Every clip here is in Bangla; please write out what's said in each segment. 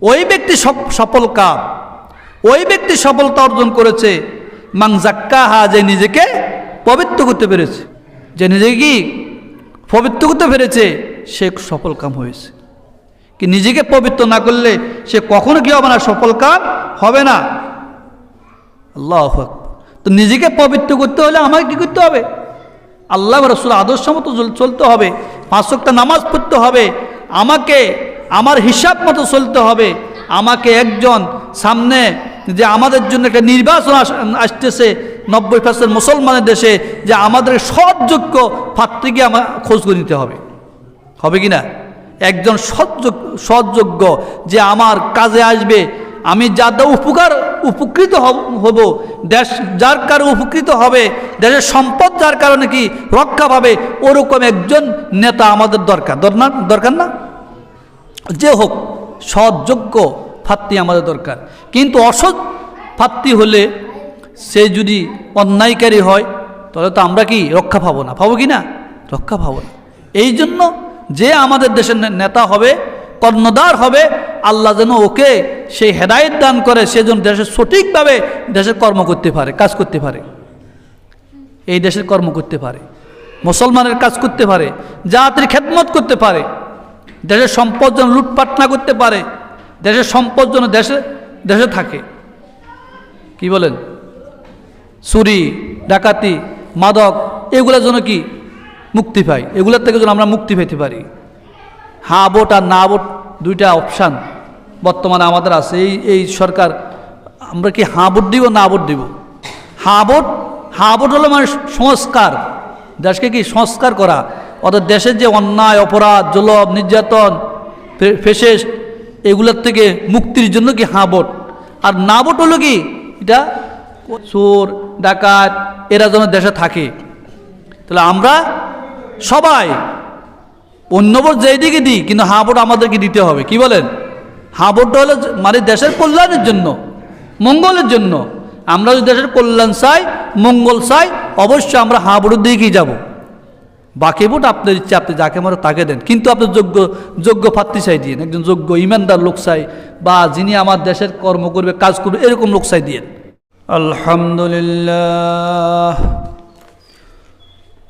ওই ব্যক্তি সফ- সফল কাম। ওই ব্যক্তি সফলতা অর্জন করেছে। মাং জাক্কাহা যে নিজেকে পবিত্র করতে পেরেছে। যে নিজেকে কি? পবিত্র করতে পেরেছে, সে সফল কাম হয়েছে। কি নিজেকে পবিত্র না করলে সে কখনো কি হবে না? সফল কাম হবে না। আল্লাহ তো নিজেকে পবিত্র করতে হলে আমাকে কি করতে হবে? আল্লাহ রসুল আদর্শ মতো চল- চলতে হবে। পাঁচশোটা নামাজ পড়তে হবে, আমাকে, আমার হিসাব মতো চলতে হবে, আমাকে একজন সামনে যে আমাদের জন্য একটা নির্বাচন আস- আসতেছে নব্বই পার্সেন্ট মুসলমানের দেশে, যে আমাদের সৎযোগ্য পাত্রীকে আমার খোঁজ করে নিতে হবে। হবে কি না? একজন সৎযোগ্য সৎযোগ্য যে আমার কাজে আসবে, আমি যাদের উপকার উপকৃত হব- দেশ যার কারণে উপকৃত হবে, দেশের সম্পদ যার কারণে কি রক্ষা পাবে, ওরকম একজন নেতা আমাদের দরকার। দরকার দরকার না? যে হোক সৎযোগ্য ফাত্তি আমাদের দরকার। কিন্তু অসৎ ফাত্তি হলে সে যদি অন্যায়কারী হয়, তাহলে তো আমরা কি রক্ষা পাবো না? পাবো কি না? রক্ষা পাবো না। এই জন্য যে আমাদের দেশের নেতা হবে কর্ণদার হবে আল্লাহ যেন ওকে সেই হেদায়ত দান করে, সে যেন দেশের সঠিকভাবে দেশের কর্ম করতে পারে, কাজ করতে পারে। এই দেশের কর্ম করতে পারে, মুসলমানের কাজ করতে পারে, জাতির খেদমত করতে পারে, দেশের সম্পদ যেন লুটপাট না করতে পারে, দেশের সম্পদ যেন দেশে দেশে থাকে। কি বলেন? চুরি, ডাকাতি, মাদক এগুলোর যেন কি মুক্তি পাই এগুলোর থেকে যেন আমরা মুক্তি পেতে পারি। ভোট আর না ভোট দুইটা অপশান বর্তমানে আমাদের আছে। এই এই সরকার, আমরা কি হাঁ ভোট দিব, না ভোট দিব? হাঁ ভোট হাঁ ভোট হলো মানে সংস্কার। দেশকে কি সংস্কার করা? অর্থাৎ দেশের যে অন্যায়, অপরাধ জলব নির্যাতন ফেসেস এগুলোর থেকে মুক্তির জন্য কি হাঁ ভোট? আর না ভোট হলো কি? এটা চোর, ডাকাত, এরা যেন দেশে থাকে। তাহলে আমরা সবাই অন্য ভোট যেই দিই, কিন্তু হাঁ ভোট আমাদেরকে দিতে হবে। কি বলেন? হাঁ ভোটটা হলো মানে দেশের কল্যাণের জন্য, মঙ্গলের জন্য। আমরা যদি দেশের কল্যাণ চাই, মঙ্গল চাই, অবশ্যই আমরা হাঁ দিকেই যাব। বাকি ভোট আপনার ইচ্ছে, আপনি যাকে মারো তাকে দেন। কিন্তু আপনি যোগ্য যোগ্য প্রার্থী চাই দিন, একজন যোগ্য ইমানদার লোক চাই বা যিনি আমার দেশের কর্ম করবে, কাজ করবে, এরকম লোক চাই দিন। আলহামদুলিল্লাহ।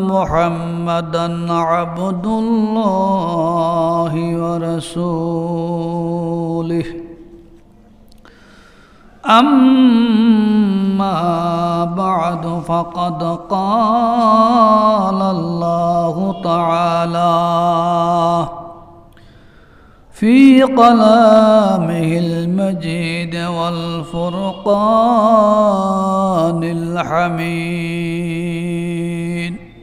محمدا عبد الله ورسوله. أما بعد فقد قال الله تعالى في قلامه المجيد والفرقان الحميد.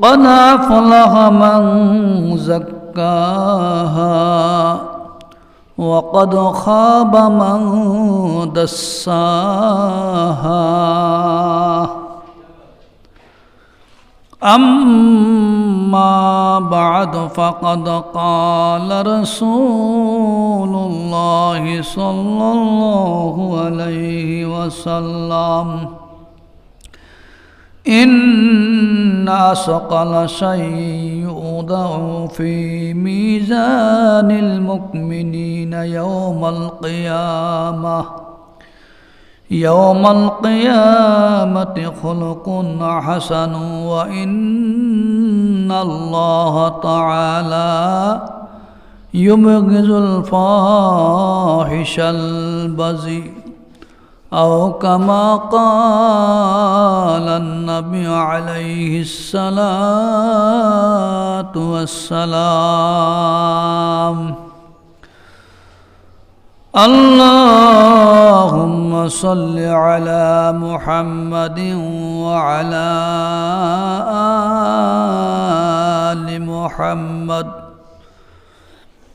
قد أفلح من زكاها وقد خاب من دساها أما أما بعد فقد قال رسول الله صلى الله عليه وسلم إن أثقل شيء يوضع في ميزان المؤمنين يوم القيامة يوم القيامة خلق حسن وإن الله تعالى يبغض الفاحش البذيء أو كما قال النبي عليه الصلاة والسلام. اللهم صل على محمد وعلى آل محمد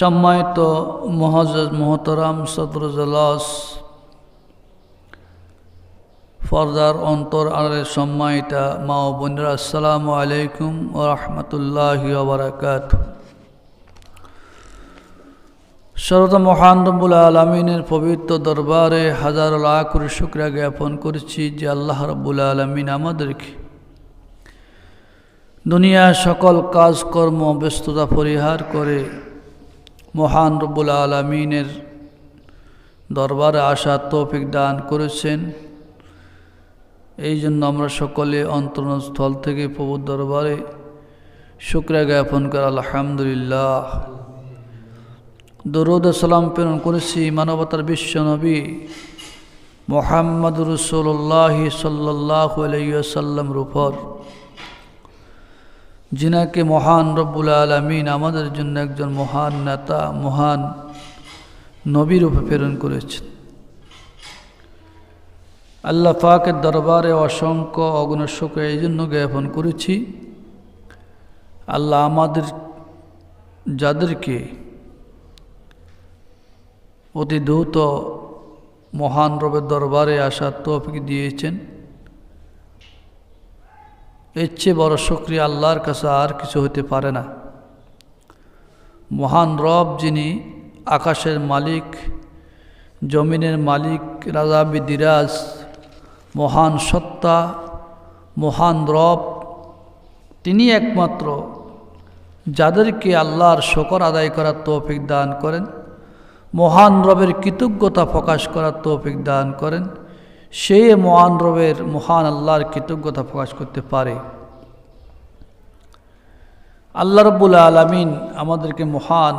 সম্মানিত মহাজ মহতরাম সদরজলাস ফরদার অন্তর আলের সম্মানিতা মা ও বোনেরা, আসসালামু আলাইকুম ও রহমতুল্লাহ বারাকাত শরত মহান রব্বুল আলমিনের পবিত্র দরবারে হাজার লাখ করে শুক্রিয়া জ্ঞাপন করছি যে আল্লাহ রব্বুল আলমিন আমাদেরকে দুনিয়া সকল কাজকর্ম, ব্যস্ততা পরিহার করে মহান রব্বুল আলমিনের দরবারে আসার তৌফিক দান করেছেন। এই জন্য আমরা সকলে অন্তরস্থল থেকে প্রভু দরবারে শুক্রিয়া জ্ঞাপন করে। আলহামদুলিল্লাহ। দরুদ সালাম প্রেরণ করেছি মানবতার বিশ্বনবী মোহাম্মদ রসুল্লাহ সাল্লাহ আলাইসাল্লামর উপর। যিনাকে মহান রব্বুল আলমিন আমাদের জন্য একজন মহান নেতা, মহান নবী রূপে প্রেরণ করেছেন। আল্লাহ পাকের দরবারে অসংখ্য অগ্নশোক এই জন্য জ্ঞাপন করেছি। আল্লাহ আমাদের, যাদেরকে অতি দ্রুত মহান রবের দরবারে আসার তৌফিক দিয়েছেন। এর চেয়ে বড় সক্রিয় আল্লাহর কাছে আর কিছু হতে পারে না। মহান রব যিনি আকাশের মালিক, জমিনের মালিক, রাজা বিদিরাজ, মহান সত্তা, মহান রব, তিনি একমাত্র যাদেরকে আল্লাহর শকর আদায় করার তৌফিক দান করেন, মহান রবের কৃতজ্ঞতা প্রকাশ করার তৌফিক দান করেন। সে মহান রবের, মহান আল্লাহর কৃতজ্ঞতা প্রকাশ করতে পারে। আল্লাহ রব্বুল আলমিন আমাদেরকে মহান,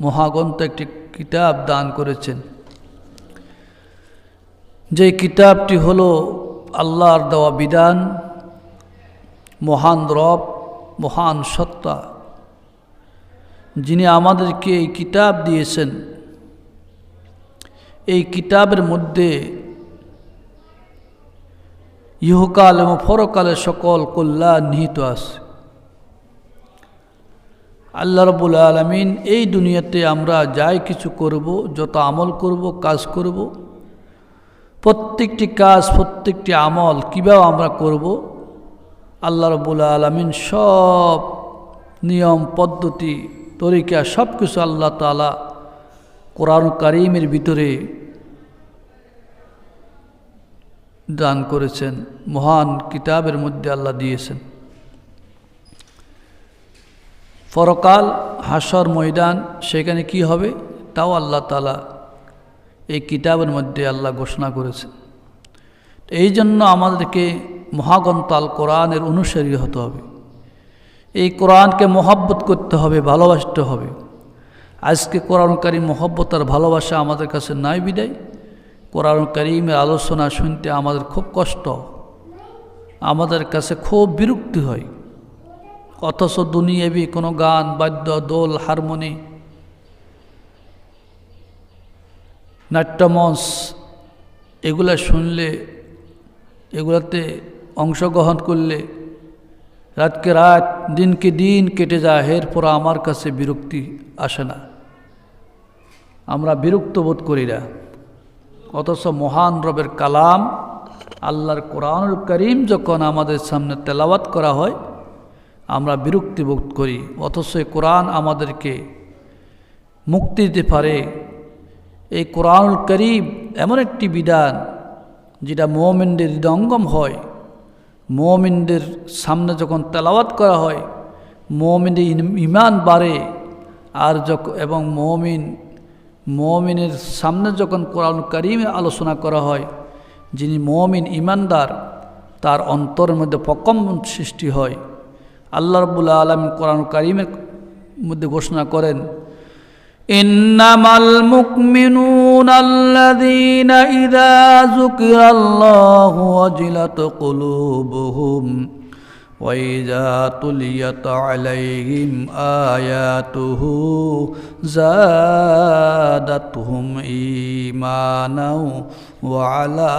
মহাগ্রন্থ একটি কিতাব দান করেছেন। যে কিতাবটি হলো আল্লাহর দেওয়া বিধান, মহান রব, মহান সত্তা, যিনি আমাদেরকে এই কিতাব দিয়েছেন এই কিতাবের মধ্যে ইহকাল এবং ফরকালের সকল কল্যাণ নিহিত আছে। আল্লাহ রবুল আলমিন এই দুনিয়াতে আমরা যাই কিছু করব, যত আমল করব, কাজ করব, প্রত্যেকটি কাজ, প্রত্যেকটি আমল কীভাবে আমরা করব, আল্লাহ রবুল আলমিন সব নিয়ম, পদ্ধতি, তরিকা সব কিছু আল্লাহ তালা কোরআন কারিমের ভিতরে দান করেছেন, মহান কিতাবের মধ্যে আল্লাহ দিয়েছেন। পরকাল হাসর ময়দান, সেখানে কি হবে? তাও আল্লাহ তালা এই কিতাবের মধ্যে আল্লাহ ঘোষণা করেছেন। এই জন্য আমাদেরকে মহাগন্তাল কোরআনের অনুসারী হতে হবে। এই কোরআনকে মহাব্বত করতে হবে, ভালোবাসতে হবে। আজকে কোরআনকারী মহব্বত আর ভালোবাসা আমাদের কাছে নাই বিদায়। কোরআন আলোচনা শুনতে আমাদের খুব কষ্ট। আমাদের কাছে খুব বিরক্তি হয়। অথচ দুনিয়াবি কোনো গান, বাদ্য, দোল, হারমোনি, নাট্যমঞ্চ এগুলা শুনলে, এগুলাতে অংশগ্রহণ করলে রাতকে রাত, দিনকে দিন কেটে যায়। এরপর আমার কাছে বিরক্তি আসে না। আমরা বিরক্ত বোধ করি না। অথচ মহান রবের কালাম আল্লাহর কোরআনুল করিম যখন আমাদের সামনে তেলাওয়াত করা হয়, আমরা বিরক্তি বোধ করি। অথচ কোরআন আমাদেরকে মুক্তি দিতে পারে। এই কোরআনুল করিম এমন একটি বিধান যেটা মোমেনদের হৃদয়ঙ্গম হয়। মোমিনদের সামনে যখন তেলাওয়াত করা হয়, মোমিনের ইমান বাড়ে। আর যখন এবং মমিন মমিনের সামনে যখন কোরআন করিমে আলোচনা করা হয় যিনি মমিন ইমানদার তার অন্তরের মধ্যে প্রকম্পন সৃষ্টি হয় আল্লাহ রবুল্লা আলম কোরআন করিমের মধ্যে ঘোষণা করেন إنما المؤمنون الذين إذا ذكر الله وجلت قلوبهم وإذا تليت عليهم آياته زادتهم إيمانا وعلى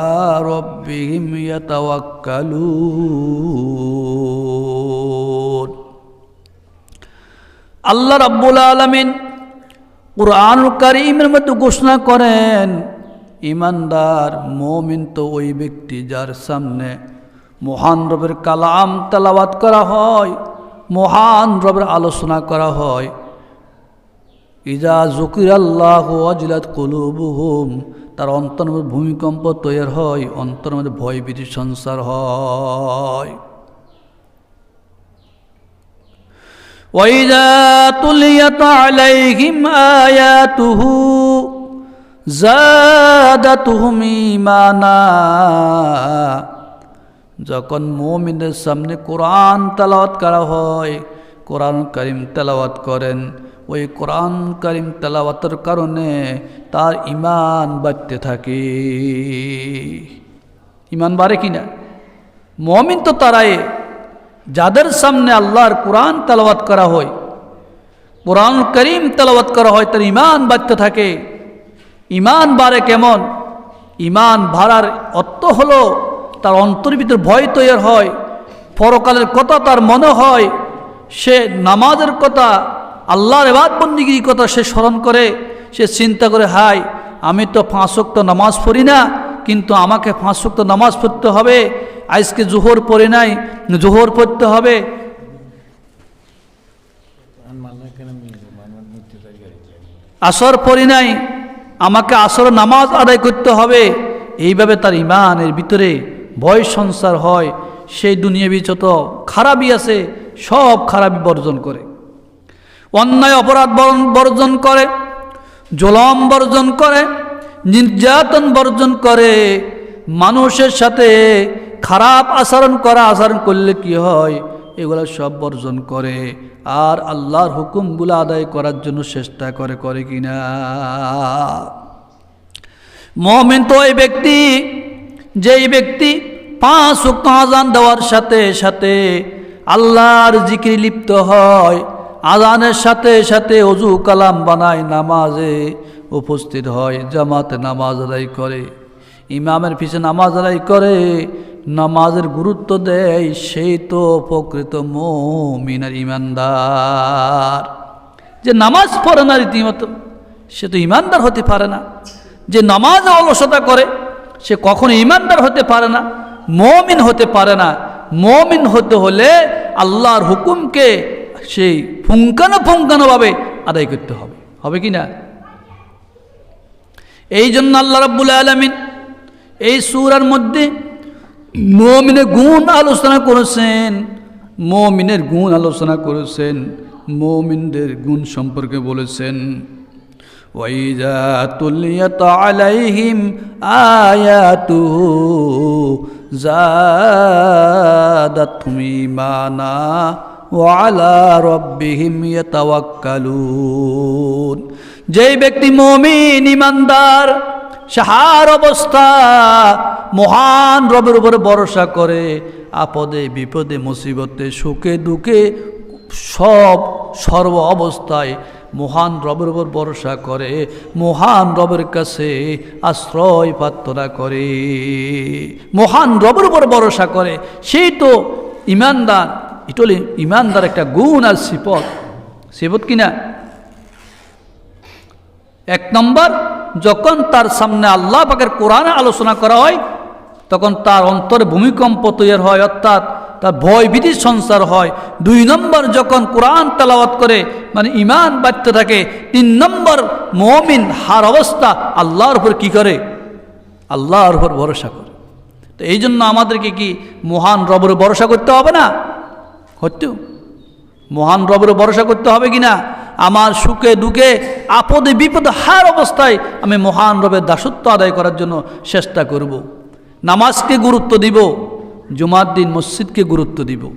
ربهم يتوكلون الله رب العالمين কোরআন করিমের মধ্যে ঘোষণা করেন ইমানদার মমিন তো ওই ব্যক্তি যার সামনে মহান রবের কালাম তালাবাত করা হয় মহান রবের আলোচনা করা হয় ইজা জকির আল্লাহ অজিলাত কলুবুহুম তার অন্তর মধ্যে ভূমিকম্প তৈরি হয় অন্তর মধ্যে ভয় ভীতি সংসার হয় وإذا تليت عليهم آياته زادتهم إيمانا যখন মোমিনের সামনে কোরআন তেলাওয়াত করা হয়, কোরআন করিম তেলাওয়াত করেন। ওই কোরআন করিম তেলাওয়াতের কারণে তার ইমান বাড়তে থাকে। ইমান বাড়ে কিনা মমিন তো তারাই। যাদের সামনে আল্লাহর কোরআন তেলাওয়াত করা হয়, কোরআন করিম তেলাওয়াত করা হয়, তার ইমান বাড়তে থাকে। ইমান বাড়ে কেমন? ইমান ভাড়ার অর্থ হলো তার অন্তর ভিতর ভয় তৈরি হয়, পরকালের কথা তার মনে হয়, সে নামাজের কথা, আল্লাহর এবাদ বন্দিগির কথা সে স্মরণ করে, সে চিন্তা করে, হাই, আমি তো পাঁচক্ত নামাজ পড়ি না, কিন্তু আমাকে পাঁচক্ত নামাজ পড়তে হবে, আজকে জোহর পড়ে নাই, জোহর পড়তে হবে। আসর পড়ি নাই, আমাকে আসর নামাজ আদায় করতে হবে, এইভাবে তার ইমানের ভিতরে ভয় সংসার হয়, সেই দুনিয়াবি যত খারাপই আছে, সব খারাপই বর্জন করে। অন্যায় অপরাধ বর্জন করে, জলম বর্জন করে, নির্যাতন বর্জন করে, মানুষের সাথে খারাপ আচরণ করা, আচরণ করলে কি হয়? এগুলো সব বর্জন করে। আর আল্লাহর হুকুমগুলো আদায় করার জন্য চেষ্টা করে করে কিনা মমিন তো ওই ব্যক্তি, যেই ব্যক্তি পাঁচ উক্ত আজান দেওয়ার সাথে সাথে আল্লাহর জিকির লিপ্ত হয়। আজানের সাথে সাথে অজু কালাম বানায়, নামাজে উপস্থিত হয়, জামাতে নামাজ আদায় করে। ইমামের পিছনে নামাজ আদায় করে, নামাজের গুরুত্ব দেয় সেই তো প্রকৃত মমিনার ইমানদার। যে নামাজ পড়ে না রীতিমতো, সে তো ইমানদার হতে পারে না। যে নামাজ অলসতা করে, সে কখনো ইমানদার হতে পারে না। মমিন হতে পারে না মমিন হতে হলে আল্লাহর হুকুমকে সেই ফুঙ্কানো ফুঙ্কানোভাবে আদায় করতে হবে হবে কি না এই জন্য আল্লাহ রাব্বুল আলমিন এই সুরার মধ্যে মমিনের গুণ আলোচনা করেছেন মমিনের গুণ আলোচনা করেছেন মমিনদের গুণ সম্পর্কে বলেছেন وإذا تليت عليهم آياته زادتهم إيمانا وعلى ربهم يتوكلون যেই ব্যক্তি মমিন ইমানদার সাহার অবস্থা মহান রবের উপরে ভরসা করে আপদে বিপদে মুসিবতে সুখে দুঃখে সব সর্ব অবস্থায় মহান রবের উপর ভরসা করে, মহান রবের কাছে আশ্রয় প্রার্থনা করে, মহান রবের উপর ভরসা করে। সেই তো ইমানদার ইটলি ইমানদার একটা গুণ আর সিপত সিপত কিনা এক নম্বর, যখন তার সামনে আল্লাহ পাকের কোরআনে আলোচনা করা হয়, তখন তার অন্তরে ভূমিকম্প তৈরি হয়, অর্থাৎ তার ভয় ভীতির সংসার হয়। দুই নম্বর যখন কোরআন তালাওয়াত করে মানে ইমান বাড়তে থাকে, তিন নম্বর মমিন হার অবস্থা আল্লাহর উপর কি করে? আল্লাহর উপর ভরসা করে। তো এই জন্য আমাদেরকে কি মহান রবের ভরসা করতে হবে না? হতেও মহান রবের ভরসা করতে হবে কি না আমার সুখে দুঃখে, আপদে বিপদে হার অবস্থায় আমি মহান রবের দাসত্ব আদায় করার জন্য চেষ্টা করব। নামাজকে গুরুত্ব দিব। জুমার দিন মসজিদকে গুরুত্ব দিব।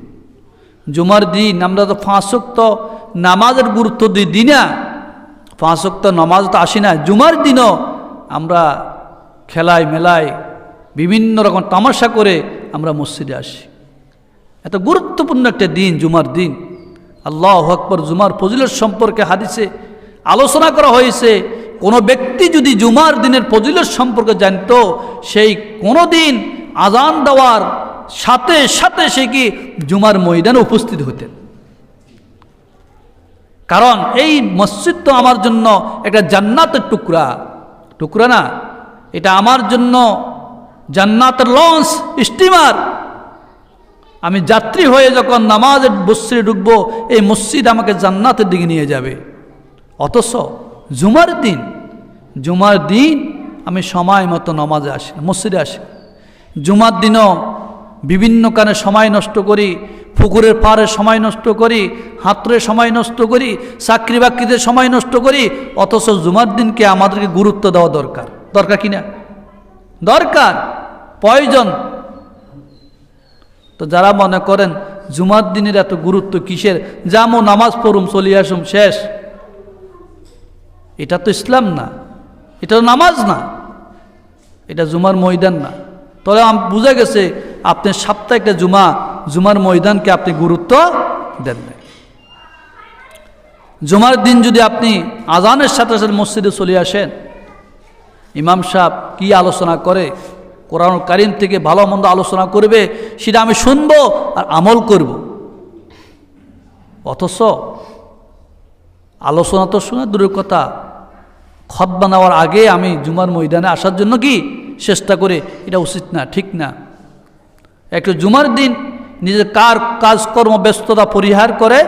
জুমার দিন আমরা তো ফাঁসক্ত নামাজের গুরুত্ব দিই দিই না। ফাঁসক্ত নামাজ তো আসি না। জুমার দিনও আমরা খেলায় মেলায় বিভিন্ন রকম তামাশা করে আমরা মসজিদে আসি। এত গুরুত্বপূর্ণ একটা দিন জুমার দিন। আল্লাহ আকবর, জুমার ফজিলত সম্পর্কে হাদিসে আলোচনা করা হয়েছে। কোনো ব্যক্তি যদি জুমার দিনের ফজিলত সম্পর্কে জানত, সেই কোনো দিন আজান দেওয়ার সাথে সাথে সে কি জুমার ময়দানে উপস্থিত হতেন? কারণ এই মসজিদ তো আমার জন্য একটা জান্নাতের টুকরা। টুকরা না, এটা আমার জন্য জান্নাতের লঞ্চ স্টিমার আমি যাত্রী হয়ে যখন নামাজের মসজিদে ঢুকবো, এই মসজিদ আমাকে জান্নাতের দিকে নিয়ে যাবে। অথচ জুমার দিন জুমার দিন আমি সময় মতো নামাজে আসি, মসজিদে আসি। জুমার দিনও বিভিন্ন কানে সময় নষ্ট করি, পুকুরের পাড়ে সময় নষ্ট করি, হাতরে সময় নষ্ট করি, চাকরি বাকরিতে সময় নষ্ট করি, অথচ জুমার দিনকে আমাদেরকে গুরুত্ব দেওয়া দরকার। দরকার কি না? দরকার, প্রয়োজন। তো যারা মনে করেন জুমার দিনের এত গুরুত্ব কিসের, যামো নামাজ পড়ুম, চলি আসুম, শেষ। এটা তো ইসলাম না, এটা তো নামাজ না, এটা জুমার ময়দান না। তবে বোঝা গেছে আপনি সাপ্তাহিকটা জুমা, জুমার ময়দানকে আপনি গুরুত্ব দেন না জুমার দিন যদি আপনি আজানের সাথে সাথে মসজিদে চলে আসেন, ইমাম সাহেব কি আলোচনা করে কোরআন কারিম থেকে ভালো মন্দ আলোচনা করবে, সেটা আমি শুনব আর আমল করব। অথচ আলোচনা তো শোনা দূরের কথা খত বানাওয়ার আগে আমি জুমার ময়দানে আসার জন্য কি চেষ্টা করে, এটা উচিত না, ঠিক না। একটু জুমার দিন নিজের কার কাজকর্ম, ব্যস্ততা পরিহার করে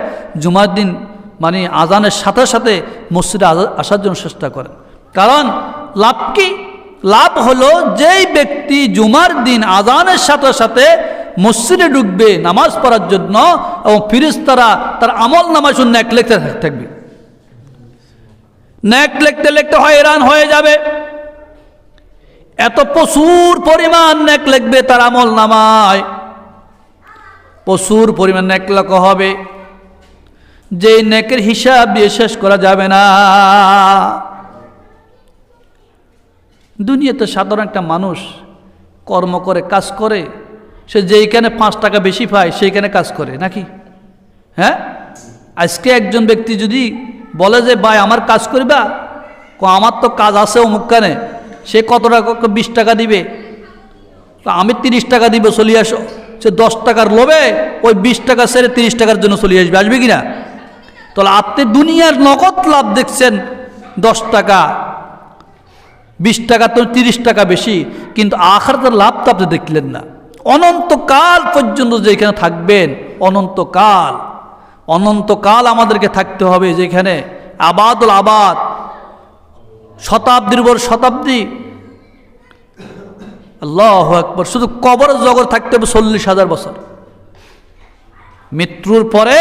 জুমার দিন মানে আজানের সাথে সাথে মসজিদে আসার জন্য চেষ্টা করেন। কারণ লাভ কি? লাভ হলো যেই ব্যক্তি জুমার দিন আজানের সাথে সাথে মসজিদে ঢুকবে নামাজ পড়ার জন্য এবং ফিরিস্তারা তার আমল নামাজ শূন্য এক লেখতে থাকবে। ন্যাক লিখতে লিখতে হয়রান হয়ে যাবে। এত প্রচুর পরিমাণ ন্যাক লিখবে তার আমল নামায়। প্রচুর পরিমাণ ন্যাক লেখা হবে। যে নেকের হিসাব দিয়ে শেষ করা যাবে না। দুনিয়াতে সাধারণ একটা মানুষ কর্ম করে, কাজ করে, সে যেইখানে পাঁচ টাকা বেশি পায়, সেইখানে কাজ করে, নাকি? হ্যাঁ? আজকে একজন ব্যক্তি যদি বলে যে, ভাই, আমার কাজ করিবা? আমার তো কাজ আছে অমুকখানে। সে কত টাকা? বিশ টাকা দিবে। আমি তিরিশ টাকা দিব, চলে আসো। সে দশ টাকার লোভে ওই বিশ টাকা সেরে তিরিশ টাকার জন্য চলে আসবে। আসবে কি না? তাহলে আপনি দুনিয়ার নগদ লাভ দেখছেন দশ টাকা। বিশ টাকা তো তিরিশ টাকা বেশি, কিন্তু আখারাতের লাভ তো আপনি দেখলেন না। অনন্তকাল পর্যন্ত যেখানে থাকবেন, অনন্তকাল। অনন্তকাল আমাদেরকে থাকতে হবে যেখানে আবাদুল আবাদ শতাব্দীর পর শতাব্দী। আল্লাহ একবার শুধু কবর জগৎ থাকতে হবে চল্লিশ হাজার বছর। মৃত্যুর পরে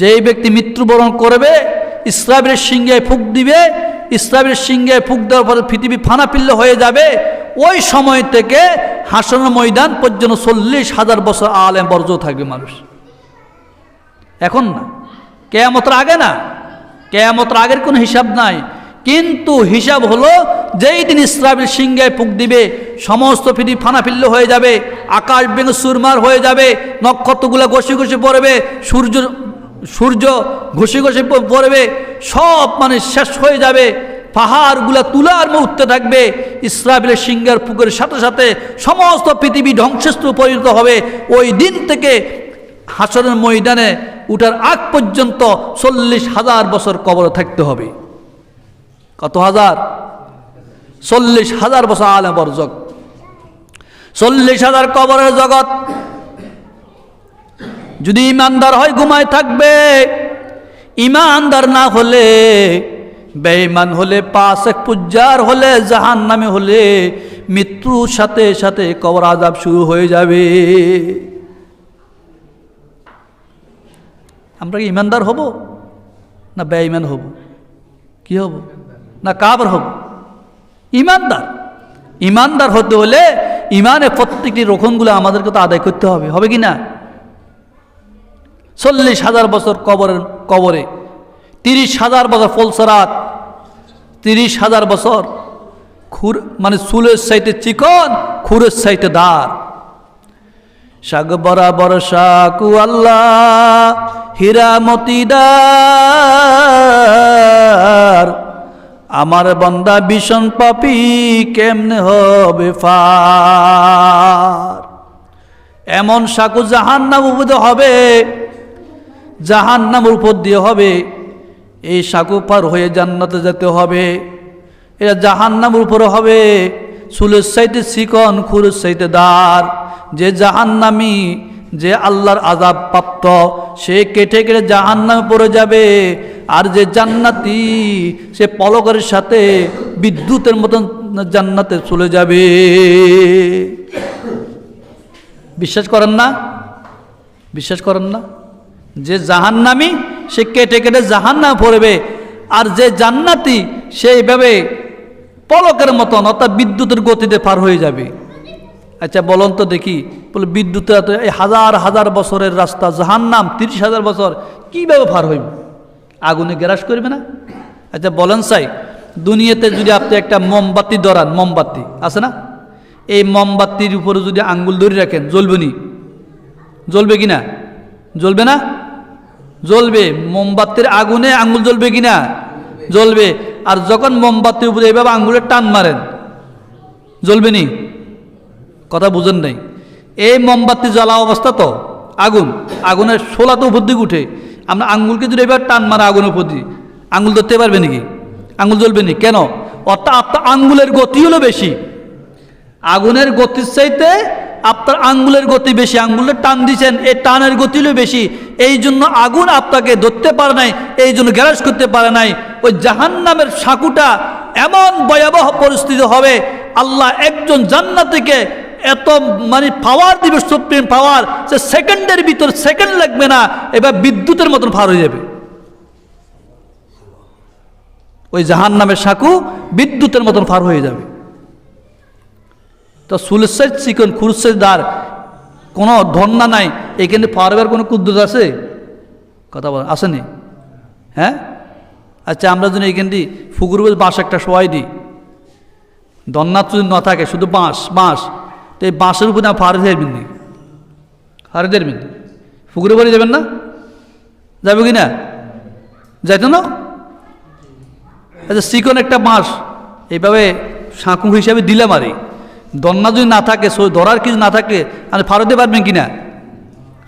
যেই ব্যক্তি মৃত্যুবরণ করবে ইসরাবের সিংহে ফুক দিবে ইসরাবের সিংহে ফুক দেওয়ার পরে পৃথিবী ফানা পিল্লে হয়ে যাবে, ওই সময় থেকে হাসন ময়দান পর্যন্ত চল্লিশ হাজার বছর আলেম বর্জ থাকবে মানুষ। এখন না, কেয়ামতের আগে না, কেয়ামতের আগের কোনো হিসাব নাই। কিন্তু হিসাব হলো, যেই দিন ইসরাবের সিংহায় ফুক দিবে, সমস্ত পৃথিবী ফানাফিল্ল হয়ে যাবে, আকাশ ভেঙে সুরমার হয়ে যাবে, নক্ষত্রগুলো ঘষে ঘষে পড়বে, সূর্য সূর্য ঘষে ঘষে পড়বে, সব মানে শেষ হয়ে যাবে, পাহাড়গুলা তুলার উঠতে থাকবে, ইসরাফিলের সিঙ্গার পুকুরের সাথে সাথে সমস্ত পৃথিবী ধ্বংসস্তূ পরিণত হবে। ওই দিন থেকে হাসরের ময়দানে উঠার আগ পর্যন্ত চল্লিশ হাজার বছর কবর থাকতে হবে। কত হাজার? চল্লিশ হাজার বছর আলে বরজক চল্লিশ হাজার কবরের জগৎ। যদি ইমানদার হয় ঘুমায় থাকবে। ইমানদার না হলে, বেঈমান হলে পাশ এক পুজ্জার হলে জাহান নামে হলে, মৃত্যুর সাথে সাথে কবর আজাব শুরু হয়ে যাবে। আমরা কি ইমানদার হব না বেঈমান হব? কি হব? না কাবর হব? ইমানদার। ইমানদার হতে হলে ইমানের প্রত্যেকটি রকমগুলো আমাদেরকে তো আদায় করতে হবে হবে কি না? চল্লিশ হাজার বছর কবরের, কবরে। তিরিশ হাজার বছর ফলসরাত। তিরিশ হাজার বছর খুর মানে চুলের সাইতে চিকন, খুরের সাইতে দাঁড় শাক বরাবর শাকু আল্লাহ হীরা মতিদার আমার বন্দা ভীষণ পাপি, কেমনে হবে ফার? এমন সাকু জাহান নাম উপদে হবে জাহান নাম উপর দিয়ে হবে, এই সাকু পার হয়ে জান্নাতে যেতে হবে। এটা জাহান নাম উপরে হবে চুলের সাইতে চিকন খুরের সাইতে দাঁড় যে জাহান্নামি যে আল্লাহর আজাব প্রাপ্ত, সে কেটে কেটে জাহান্নামে পড়ে যাবে। আর যে জান্নাতি, সে পলকের সাথে বিদ্যুতের মতন জান্নাতে চলে যাবে। বিশ্বাস করেন না? বিশ্বাস করেন না? যে জাহান্নামি, সে কেটে কেটে জাহান্নামে পড়বে। আর যে জান্নাতি, সেইভাবে পলকের মতন, অর্থাৎ বিদ্যুতের গতিতে পার হয়ে যাবে। আচ্ছা বলুন তো দেখি। বলে বিদ্যুতের এত, এই হাজার হাজার বছরের রাস্তা, জাহান্নাম, তিরিশ হাজার বছর কীভাবে পার হইব? আগুনে গ্রাস করবে না? আচ্ছা বলেন সাই, দুনিয়াতে যদি আপনি একটা মোমবাতি ধরান, মোমবাতি, আছে না? এই মোমবাতির উপরে যদি আঙ্গুল ধরে রাখেন, জ্বলবে নি? জ্বলবে কি না জ্বলবে না? জ্বলবে। মোমবাতির আগুনে আঙ্গুল জ্বলবে কি না জ্বলবে। আর যখন মোমবাতির উপরে এইভাবে আঙ্গুলের টান মারেন, জ্বলবে নি? বুঝেন নাই। এই মোমবাতি জ্বালা অবস্থা তো, আগুন। আগুনের শোলা তো উপর উঠে। আমরা আঙ্গুলকে যদি এবার টান মারা আগুনের উপর দিয়ে আঙ্গুল ধরতে পারবে নাকি? আঙ্গুল জ্বলবে নি কেন? অর্থাৎ আপনার আঙ্গুলের গতি হলো বেশি। আগুনের গতির চাইতে আপনার আঙ্গুলের গতি বেশি। আঙ্গুলের টান দিছেন এই টানের গতি হলো বেশি। এই জন্য আগুন আপনাকে ধরতে পারে নাই, এই জন্য গ্যারাস করতে পারে নাই। ওই জাহান নামের সাঁকুটা এমন ভয়াবহ পরিস্থিতি হবে, আল্লাহ একজন জান্নাতিকে এত মানে পাওয়ার দিবে সুপ্রিম পাওয়ার সে সেকেন্ডের ভিতর সেকেন্ড লাগবে না, এবার বিদ্যুতের মতন ফার হয়ে যাবে। ওই জাহান নামের সাঁকু বিদ্যুতের মতন ফার হয়ে যাবে। তো সুলের চিকন, খুরসের দ্বার, কোনো ধন্না নাই, এখানে পারবার কোনো কুদ্দুত আছে? কথা বল, আসেনি? হ্যাঁ? আচ্ছা আমরা যদি এখান দিয়ে ফুকুর বাঁশ একটা সবাই দিই দন্নাথ যদি না থাকে, শুধু বাঁশ বাঁশ। তো এই বাঁশের উপরে না ফারে দেবেন নি ফারে দেবেন ফুকুরে বাড়ি যাবেন না? যাবে কি না? যাইতো না? আচ্ছা চিকন একটা বাঁশ, এইভাবে সাঁকু হিসাবে দিলাম আরে। দন্না যদি না থাকে ধরার কিছু না থাকে আপনি ফারতে পারবেন কি না?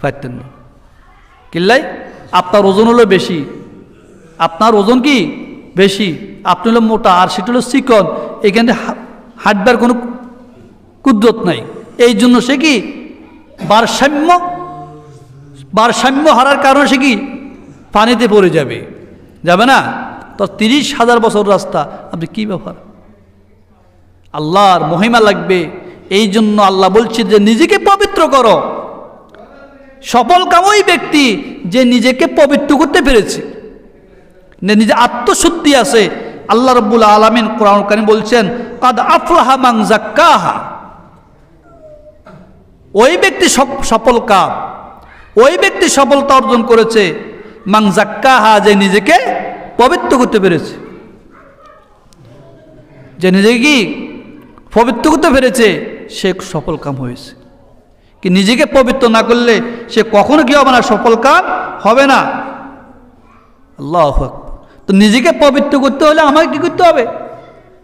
পারতেন না। কিল্লাই, আপনার ওজন হলো বেশি। আপনার ওজন কি? বেশি। আপনি হলো মোটা, আর সেটা হলো চিকন। এখানে হাঁটবার কোনো কুদ্রত নাই। এই জন্য সে কি? ভারসাম্য ভারসাম্য হারার কারণে সে কি? পানিতে পড়ে যাবে। যাবে না? তো তিরিশ হাজার বছর রাস্তা। আপনি কি ব্যাপার? আল্লাহর মহিমা লাগবে। এই জন্য আল্লাহ বলছে যে, নিজেকে পবিত্র করো। সফল কামই ব্যক্তি যে নিজেকে পবিত্র করতে পেরেছে। নিজে আত্মশুদ্ধি আছে। আল্লাহ রব্বুল আলমিন কোরআন কানি বলছেন, কাদ আফলাহা মাং জাক্কাহা ওই ব্যক্তি সফ- সফল কাম। ওই ব্যক্তি সফলতা অর্জন করেছে। মাং জাক্কাহা যে নিজেকে পবিত্র করতে পেরেছে। যে নিজেকে কি পবিত্র করতে পেরেছে, সে সফল কাম হয়েছে। কি নিজেকে পবিত্র না করলে সে কখনো কি হবে না, সফল কাম হবে না। আল্লাহ। তো নিজেকে পবিত্র করতে হলে আমাকে কি করতে হবে?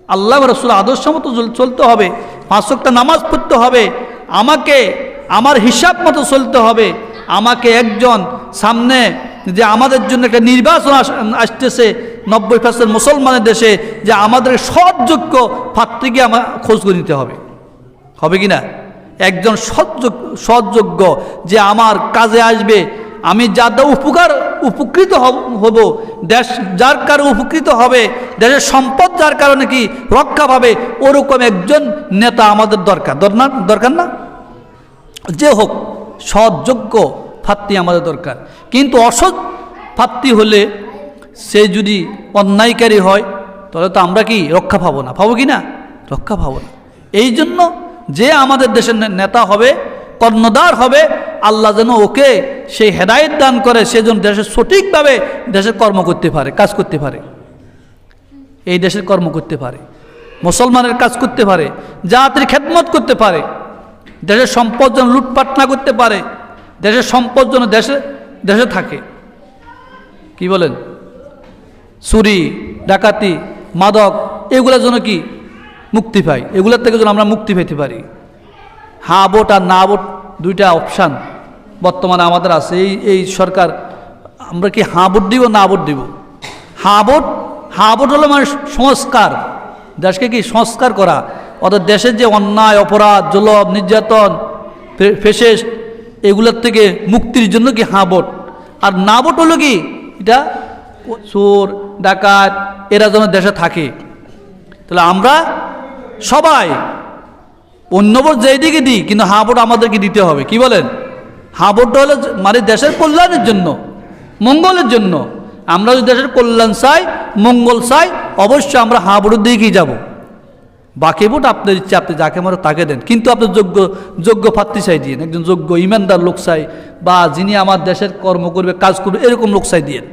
আল্লাহ রসুল আদর্শ মতো চল- চলতে হবে। পাঁচশোটা নামাজ পড়তে হবে। আমাকে, আমার হিসাব মতো চলতে হবে। আমাকে একজন সামনে যে আমাদের জন্য একটা নির্বাচন আসতেছে, নব্বই পার্সেন্ট মুসলমানের দেশে, যে আমাদের সৎযোগ্য ফাত্রীকে আমার খোঁজ করে নিতে হবে। হবে কি না? একজন সৎযোগ্য সৎযোগ্য যে আমার কাজে আসবে আমি যাদের উপকার উপকৃত হব- দেশ যার কারণে উপকৃত হবে, দেশের সম্পদ যার কারণে কি রক্ষা পাবে, ওরকম একজন নেতা আমাদের দরকার। দরকার দরকার না? যে হোক সৎযোগ্য ফাত্তি আমাদের দরকার। কিন্তু অসৎ ফাত্তি হলে সে যদি অন্যায়কারী হয়, তাহলে তো আমরা কি রক্ষা পাবো না? পাবো কি না? রক্ষা পাবো না। এই জন্য যে আমাদের দেশের নেতা হবে কর্ণধার হবে, আল্লাহ যেন ওকে সেই হেদায়ত দান করে, সে যেন দেশের সঠিকভাবে দেশের কর্ম করতে পারে, কাজ করতে পারে। এই দেশের কর্ম করতে পারে, মুসলমানের কাজ করতে পারে, জাতির খেদমত করতে পারে, দেশের সম্পদ যেন লুটপাট না করতে পারে, দেশের সম্পদ যেন দেশে দেশে থাকে। কি বলেন? চুরি, ডাকাতি, মাদক এগুলোর যেন কি? মুক্তি পাই এগুলোর থেকে যেন আমরা মুক্তি পেতে পারি। হা ভোট আর না ভোট দুইটা অপশান বর্তমানে আমাদের আছে। এই এই সরকার, আমরা কি হাঁ ভোট দিব, না ভোট দিব? হা ভোট হা ভোট হলো মানে সংস্কার। দেশকে কি সংস্কার করা? অর্থাৎ দেশের যে অন্যায়, অপরাধ জলব নির্যাতন ফেসেস এগুলোর থেকে মুক্তির জন্য কি হাঁ ভোট? আর না ভোট হলো কি? এটা চোর, ডাকাত, এরা যেন দেশে থাকে। তাহলে আমরা সবাই অন্য ভোট যেই দিকে দিই, কিন্তু হাঁ ভোট আমাদেরকে দিতে হবে। কি বলেন? হাঁ ভোটটা হলো মানে দেশের কল্যাণের জন্য, মঙ্গলের জন্য। আমরা যদি দেশের কল্যাণ চাই, মঙ্গল চাই, অবশ্যই আমরা হাঁ ভোটের দিকেই যাব। বাকি ভোট আপনার ইচ্ছে, আপনি যাকে মারো তাকে দেন। কিন্তু আপনি যোগ্য যোগ্য প্রার্থী চাই দিন একজন যোগ্য ইমানদার লোক চাই, বা যিনি আমার দেশের কর্ম করবে, কাজ করবে, এরকম লোক চাই দিয়েন